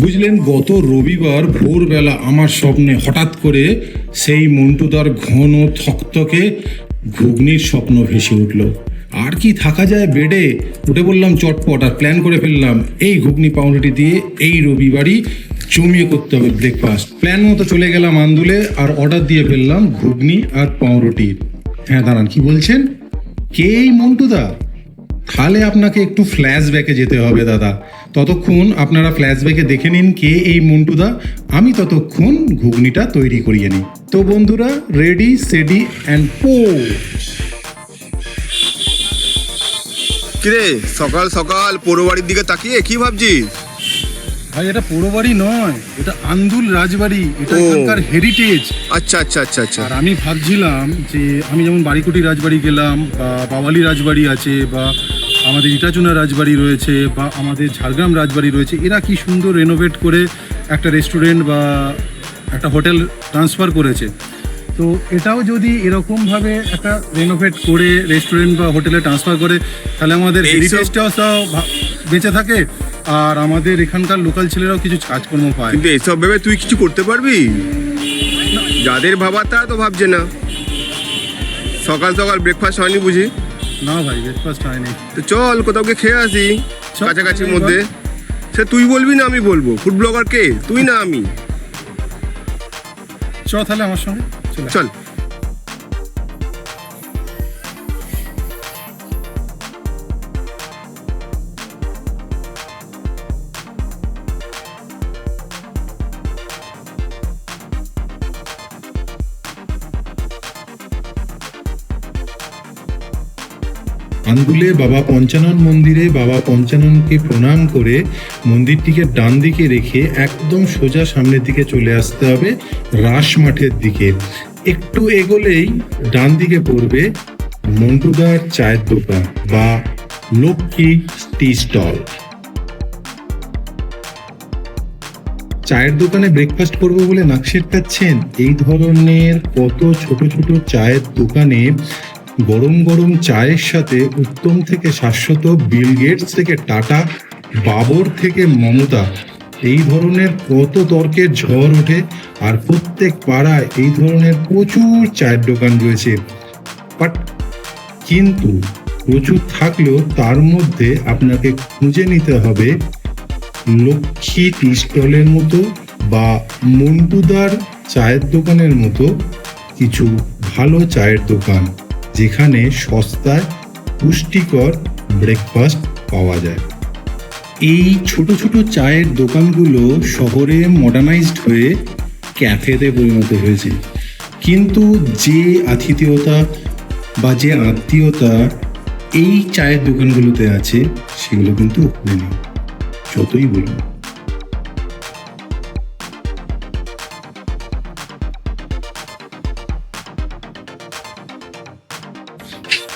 বুঝলেন, গত রবিবার ভোরবেলা আমার স্বপ্নে হঠাৎ করে সেই মন্টুদার ঘন থকথকে ঘুগনির স্বপ্ন ভেসে উঠল। আর কি থাকা যায় বেডে? উঠে বললাম, চটপট, আর প্ল্যান করে ফেললাম। এই ঘুগনি পাউরুটি দিয়ে এই রবিবারই জমিয়ে করতে হবে ব্রেকফাস্ট প্ল্যান মতো চলে গেলাম আন্দুলে, আর অর্ডার দিয়ে ফেললাম ঘুগনি আর পাউরুটির হ্যাঁ দাঁড়ান, কি বলছেন? কে এই মন্টুদা তাহলে আপনাকে একটু ফ্ল্যাশ ফ্ল্যাশব্যাকে যেতে হবে, দাদা। ততক্ষণ আপনারা ফ্ল্যাশব্যাকে দেখে নিন কে এই মন্টুদা। আমি ততক্ষণ ঘুগনিটা তৈরি করিয়ে নিই। তো বন্ধুরা রেডি সেডি অ্যান্ড পো কিরে সকাল সকাল পোড়ো বাড়ির দিকে তাকিয়ে কি ভাবছিস? ভাই এটা পুরো বাড়ি নয় এটা আন্দুল রাজবাড়ি এটা। এখানকার হেরিটেজ আচ্ছা আচ্ছা আচ্ছা আচ্ছা। আর আমি ভাবছিলাম যে আমি যেমন বাড়িকুটি রাজবাড়ি গেলাম বা বাওয়ালি রাজবাড়ি আছে বা আমাদের ইটাচুনা রাজবাড়ি রয়েছে বা আমাদের ঝাড়গ্রাম রাজবাড়ি রয়েছে এরা কি সুন্দর রেনোভেট করে একটা রেস্টুরেন্ট বা একটা হোটেল ট্রান্সফার করেছে। তো এটাও যদি এরকমভাবে একটা রেনোভেট করে রেস্টুরেন্ট বা হোটেলে ট্রান্সফার করে তাহলে আমাদের হেরিটেজটাও সব বেঁচে থাকে আর আমাদের এখানকার লোকাল ছেলেরাও কিছু কাজকর্ম পায়। কিন্তু এসব ভেবে তুই কিছু করতে পারবি? যাদের ভাবার তারা তো ভাবছে না। সকাল সকাল ব্রেকফাস্ট হয়নি বুঝি? না ভাই ব্রেকফাস্ট হয়নি। তো চল কোথাও গিয়ে খেয়ে আসি কাছাকাছির মধ্যে। সে তুই বলবি না আমি বলব। ফুড ব্লগার কে? তুই না আমি। চ তাহলে আমার সঙ্গে। চলে। আঙ্গুলে বাবা পঞ্চানন মন্দিরে বাবা পঞ্চাননকে প্রণাম করে মন্দিরটিকে ডান দিকে রেখে একদম সোজা সামনের দিকে চলে আসতে হবে রাস মাঠের দিকে। একটু এগোলেই ডান দিকে পড়বে মন্টুদার চায়ের দোকান বা লক্ষ্মী টি স্টল। চায়ের দোকানে ব্রেকফাস্ট করব বলে নাকশেট পাচ্ছেন এই ধরনের কত ছোট ছোট চায়ের দোকানে গরম গরম চায়ের সাথে উত্তম থেকে শাশ্বত, বিল গেটস থেকে টাটা, বাবর থেকে মমতা, এই ধরনের কত তর্কের ঝড় ওঠে আর প্রত্যেক পাড়ায় এই ধরনের প্রচুর চায়ের দোকান রয়েছে। বাট কিন্তু প্রচুর থাকলেও তার মধ্যে আপনাকে খুঁজে নিতে হবে লক্ষ্মী টি স্টলের মতো বা মন্টুদার চায়ের দোকানের মতো কিছু ভালো চায়ের দোকান। যেখানে সস্তায় পুষ্টিকর ব্রেকফাস্ট পাওয়া যায়। এই ছোট ছোট চায়ের দোকানগুলো শহরে মডার্নাইজড হয়ে ক্যাফেতে পরিণত হয়েছে। কিন্তু যে আতিথেয়তা বা যে আত্মীয়তা এই চায়ের দোকানগুলোতে আছে, সেগুলো কিন্তু নেই যতই বলুন।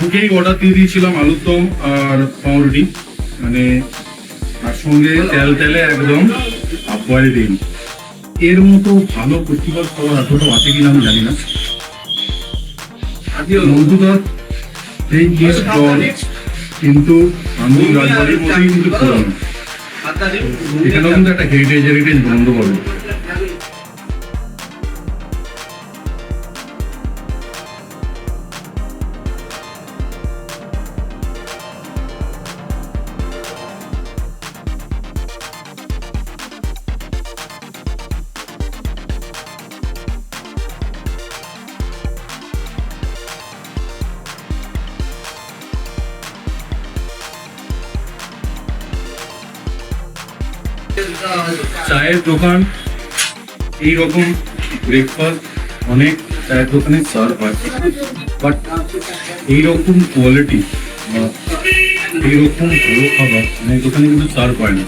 দুটোই অর্ডার দিয়ে দিয়েছিলাম আলুর দম আর পাউরুটি। মানে তার সঙ্গে তেল তেলে একদম বয়েল ডিম এর মতো ভালো পুষ্টিকর খাবার আর কোথাও আছে কিনা আমি জানি না। এই কেস দল কিন্তু আন্দুল রাজবাড়ির মতোই কিন্তু পুরানো এখানেও কিন্তু একটা হেরিটেজ হেরিটেজ বন্ধ করে চায়ের দোকান এই রকম ব্রেকফাস্ট অনেক চায়ের দোকানে সার্ভ হয়। বাট এইরকম কোয়ালিটি বা এইরকম ভালো খাবার অনেক দোকানে কিন্তু সার্ভ হয় না।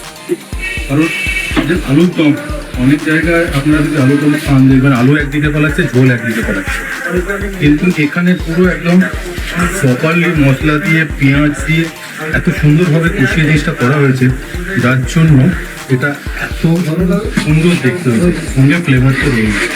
কারণ যে আলুর দম, অনেক জায়গায় আপনারা যদি আলু টালু খান দেখবেন আলু একদিকে ফলাচ্ছে, ঝোল একদিকে ফলাচ্ছে। কিন্তু এখানে পুরো একদম প্রপারলি মশলা দিয়ে, পেঁয়াজ দিয়ে এত সুন্দরভাবে কষিয়ে জিনিসটা করা হয়েছে, যার জন্য এটা এত সুন্দর দেখতে হবে সঙ্গে ফ্লেভারটা রয়েছে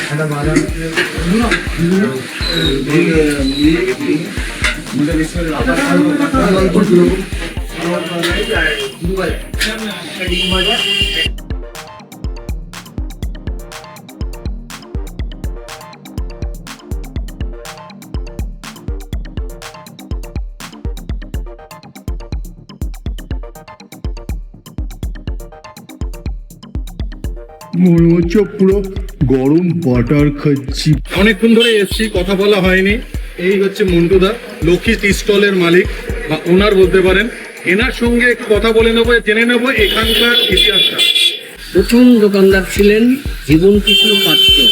মনে হচ্ছে পুরো গরম বাটার খাচ্ছি। অনেকক্ষণ ধরে এসছি কথা বলা হয়নি। এই হচ্ছে মন্টুদা লক্ষ্মী টি স্টলের মালিক বা ওনার বলতে পারেন। এনার সঙ্গে একটু কথা বলে নেব জেনে নেব এখানকার ইতিহাসটা। প্রথম দোকানদার ছিলেন জীবন কৃষ্ণ পাত্র।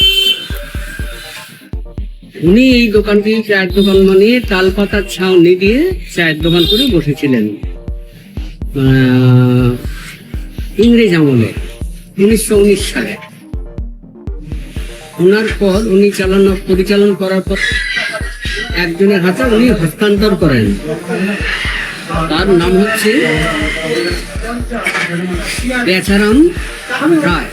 উনি এই দোকানটি চায়ের দোকান বানিয়ে তাল পাতার ছাউনি দিয়ে চায়ের দোকান করে বসেছিলেন। আহ, ইংরেজ আমলে। উনিশশো উনিশ সালে। ওনার পর উনি চালানো, পরিচালন করার পর একজনের হাতে উনি হস্তান্তর করেন। তার নাম হচ্ছে বেচারাম রায়।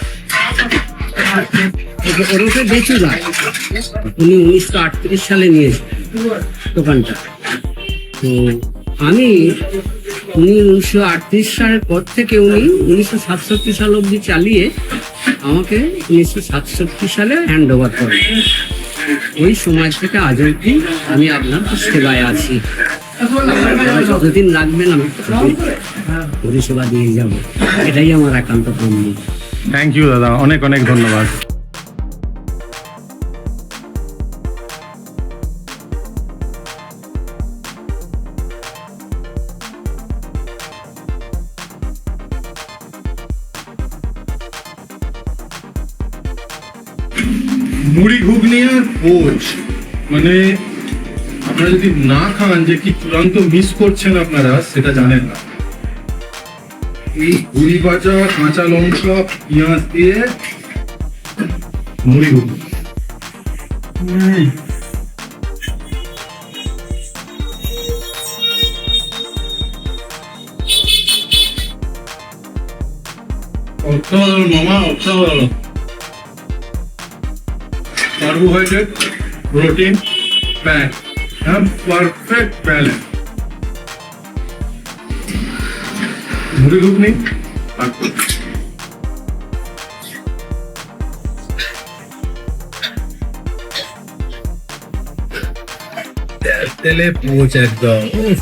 ওরফে বেচু রায়। উনি উনিশশো আটত্রিশ সালে নিয়েছেন দোকানটা। তো আমি উনি উনিশশো আটত্রিশ সালের পর থেকে উনি উনিশশো সাতষট্টি সাল অবধি চালিয়ে আমাকে উনিশশো সাতষট্টি সালে হ্যান্ড ওভার করেন। ওই সময় থেকে আজ অবধি আমি আপনার সেবায় আছি। যতদিন লাগবেন আমি পরিষেবা দিয়ে যাব। এটাই আমার একান্ত কাম্য থ্যাংক ইউ দাদা। অনেক অনেক ধন্যবাদ। মুড়ি ঘুগনি আর পোচ মানে আপনারা যদি না খান যে কি চূড়ান্ত মিস করছেন আপনারা সেটা জানেন না। এই ঘুড়ি ভাজা কাঁচা লঙ্কা পেঁয়াজ দিয়ে মুড়ি ঘুগনি। অসাধারণ মামা অসাধারণ কার্বোহাইড্রেট প্রোটিন ফ্যাট হ্যাঁ পারফেক্ট ব্যালেন্স মুড়ি ঘুগনি আর তেলে পৌঁছ একদম উফ।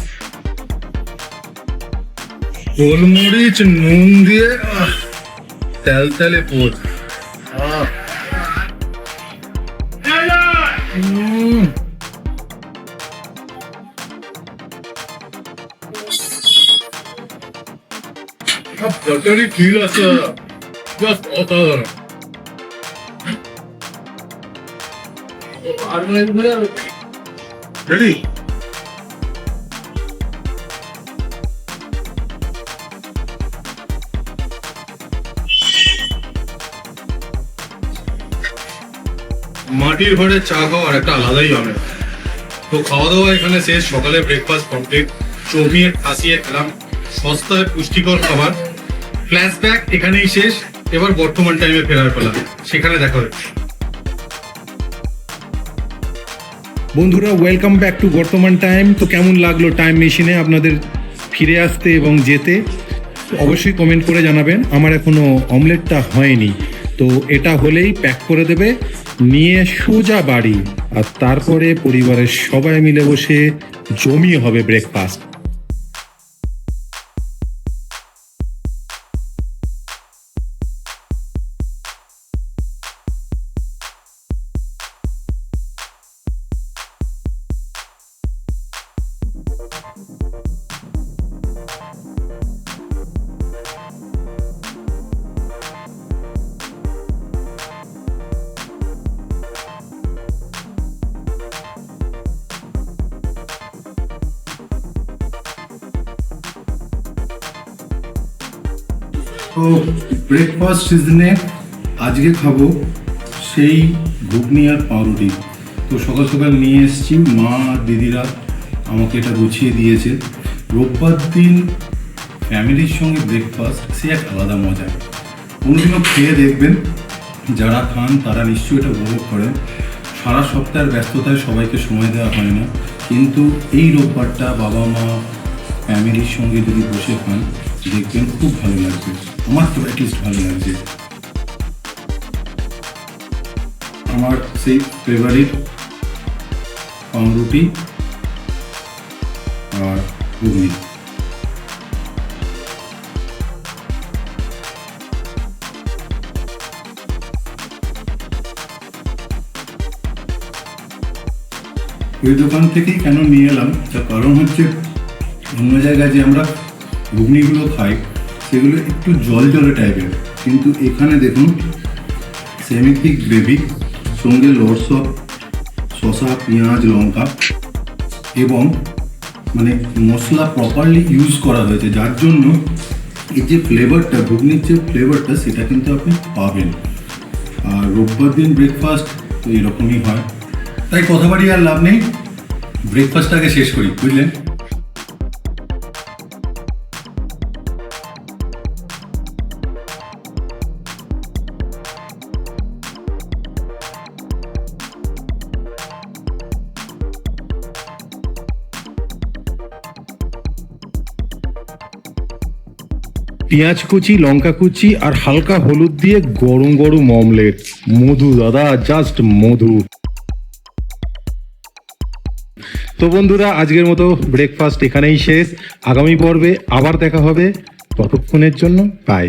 গোলমরিচ নুন দিয়ে আহ, তেল তেলে পৌঁছ আহ। তরকারি ফিল আছে জাস্ট অসাধারণ। রেডি মাটির ঘরে চা খাওয়ার একটা আলাদাই হবে তো খাওয়া দাওয়া এখানে শেষ সকালে ব্রেকফাস্ট কমপ্লিট জমিয়ে খাসিয়ে খেলাম সস্তায় পুষ্টিকর খাবার। ফ্ল্যাশব্যাক এখানেই শেষ। এবার বর্তমান টাইমে ফেরার পালা। সেখানে দেখা হচ্ছে বন্ধুরা ওয়েলকাম ব্যাক টু বর্তমান টাইম তো কেমন লাগল টাইম মেশিনে আপনাদের ফিরে আসতে এবং যেতে? অবশ্যই কমেন্ট করে জানাবেন। আমার এখনও অমলেটটা হয়নি। তো এটা হলেই প্যাক করে দেবে। নিয়ে সোজা বাড়ি। আর তারপরে পরিবারের সবাই মিলে বসে জমিয়ে হবে ব্রেকফাস্ট তো ব্রেকফাস্ট সিজনে আজকে খাব সেই ঘুগনি আর পাউরুটি। তো সকাল সকাল নিয়ে এসেছি, মা আর দিদিরা আমাকে এটা গুছিয়ে দিয়েছে। রোববার দিন ফ্যামিলির সঙ্গে ব্রেকফাস্ট সে এক আলাদা মজা। কোনোদিনও খেয়ে দেখবেন, যারা খান তারা নিশ্চয়ই এটা উপভোগ করেন। সারা সপ্তাহের ব্যস্ততায় সবাইকে সময় দেওয়া হয় না। কিন্তু এই রোববারটা বাবা মা ফ্যামিলির সঙ্গে যদি বসে খান, দেখবেন খুব ভালো লাগবে। আমার তো অ্যাটলিস্ট ভালো লাগছে। আমার সেই ফেভারিট পাউরুটি আর ঘুগনি। ওই দোকান থেকেই কেন নিয়ে এলাম? তার কারণ হচ্ছে অন্য জায়গায় যে আমরা ঘুগনিগুলো খাই সেগুলো একটু জল জলে টাইপের কিন্তু এখানে দেখুন সেমি থিক গ্রেভি সঙ্গে অফ শসা, পেঁয়াজ, লঙ্কা এবং মানে মশলা প্রপারলি ইউজ করা হয়েছে। যার জন্য এই যে ফ্লেভারটা ঘুগনির যে ফ্লেভারটা সেটা কিন্তু আপনি পাবেন। আর রোববার দিন ব্রেকফাস্ট তো এরকমই হয়। তাই কথা বাড়ি আর লাভ নেই। ব্রেকফাস্টটাকে শেষ করি, বুঝলেন? পেঁয়াজ কুচি, লঙ্কা কুচি আর হালকা হলুদ দিয়ে গরম গরম অমলেট। মধু, দাদা জাস্ট মধু। তো বন্ধুরা, আজকের মতো ব্রেকফাস্ট এখানেই শেষ। আগামী পর্বে আবার দেখা হবে। ততক্ষণের জন্য বাই